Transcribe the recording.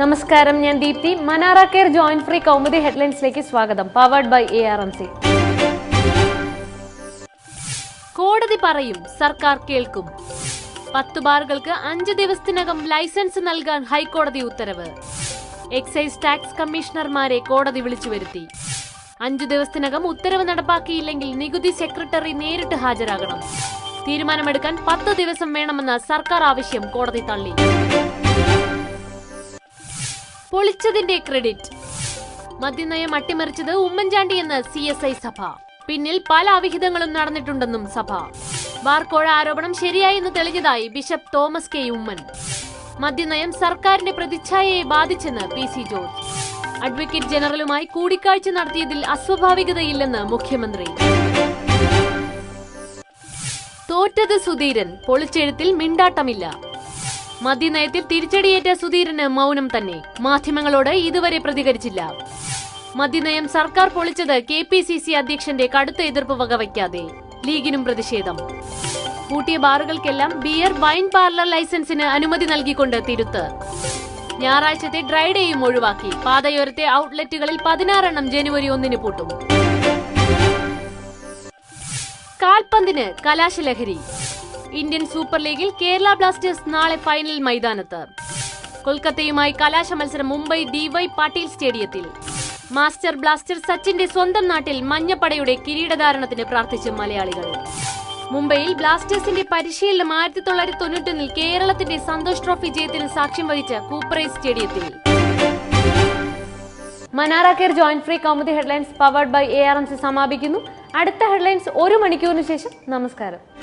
നമസ്കാരം ഞാൻ Deepthi. Manara care joint free Kaumudi ഹെഡ്ലൈൻസിലേക്ക് സ്വാഗതം. Powered by A R M C കോടതി പറയും സർക്കാർ കേൾക്കും. പത്ത് ബാറുകൾക്ക് അഞ്ച് ദിവസത്തിനകം ലൈസൻസ് നൽകാൻ ഹൈക്കോടതി ഉത്തരവ്. എക്സൈസ് ടാക്സ് കമ്മീഷണർമാരെ കോടതി വിളിച്ചു വരുത്തി. അഞ്ചു ദിവസത്തിനകം ഉത്തരവ് നടപ്പാക്കിയില്ലെങ്കിൽ നികുതി സെക്രട്ടറി നേരിട്ട് ഹാജരാകണം. തീരുമാനമെടുക്കാൻ പത്ത് ദിവസം വേണമെന്ന സർക്കാർ ആവശ്യം കോടതി തള്ളി. പൊളിച്ചതിന്റെ ക്രെഡിറ്റ്. മദ്യനയം അട്ടിമറിച്ചത് ഉമ്മൻചാണ്ടി എന്ന് സി എസ് ഐ സഭ. പിന്നിൽ പല അവിഹിതങ്ങളും നടന്നിട്ടുണ്ടെന്നും സഭ. ബാർക്കോഴ ആരോപണം ശരിയായെന്ന് തെളിഞ്ഞതായി ബിഷപ്പ് തോമസ് കെ ഉമ്മൻ. മദ്യനയം സർക്കാരിന്റെ പ്രതിച്ഛായയെ ബാധിച്ചെന്ന് പി സി ജോർജ്. അഡ്വക്കേറ്റ് ജനറലുമായി കൂടിക്കാഴ്ച നടത്തിയതിൽ അസ്വാഭാവികതയില്ലെന്ന് മുഖ്യമന്ത്രി. തോറ്റത് സുധീരൻ പൊളിച്ചെഴുത്തിൽ മിണ്ടാട്ടമില്ല. മദ്യനയത്തിൽ തിരിച്ചടിയേറ്റ സുധീരന് മൗനം തന്നെ. മാധ്യമങ്ങളോട് ഇതുവരെ പ്രതികരിച്ചില്ല. മദ്യനയം സർക്കാർ പൊളിച്ചത് കെ പി സി സി അധ്യക്ഷന്റെ കടുത്ത എതിർപ്പ് വകവയ്ക്കാതെ. ലീഗിനും പ്രതിഷേധം. പൂട്ടിയ ബാറുകൾക്കെല്ലാം ബിയർ വൈൻ പാർലർ ലൈസൻസിന് അനുമതി നൽകിക്കൊണ്ട് തിരുത്ത്. ഞായറാഴ്ചത്തെ ഡ്രൈ ഡേയും ഒഴിവാക്കി. പാതയോരത്തെ ഔട്ട്ലെറ്റുകളിൽ പതിനാറെണ്ണം ജനുവരി ഒന്നിന് പൂട്ടും. കാൽപന്തിന് കലാശലഹരി. ഇന്ത്യൻ സൂപ്പർ ലീഗിൽ കേരള ബ്ലാസ്റ്റേഴ്സ് നാളെ ഫൈനൽ മൈതാനത്ത്. കൊൽക്കത്തയുമായി കലാശ മത്സരം മുംബൈ ഡിവൈ പാട്ടീൽ സ്റ്റേഡിയത്തിൽ. മാസ്റ്റർ ബ്ലാസ്റ്റർ സച്ചിന്റെ സ്വന്തം നാട്ടിൽ മഞ്ഞപ്പടയുടെ കിരീടധാരണത്തിന് പ്രാർത്ഥിച്ച മലയാളികൾ. മുംബൈയിൽ ബ്ലാസ്റ്റേഴ്സിന്റെ പരിശീലനം ആയിരത്തി തൊള്ളായിരത്തി തൊണ്ണൂറ്റൊന്നിൽ കേരളത്തിന്റെ സന്തോഷ് ട്രോഫി ജയത്തിന് സാക്ഷ്യം വഹിച്ച കൂപ്പറൈസ് സ്റ്റേഡിയത്തിൽ. Manara care joint free Kaumudi headlines powered by A R M C സമാപിക്കുന്നു. അടുത്ത ഹെഡ്ലൈൻസ് ഒരു മണിക്കൂറിന് ശേഷം. നമസ്കാരം.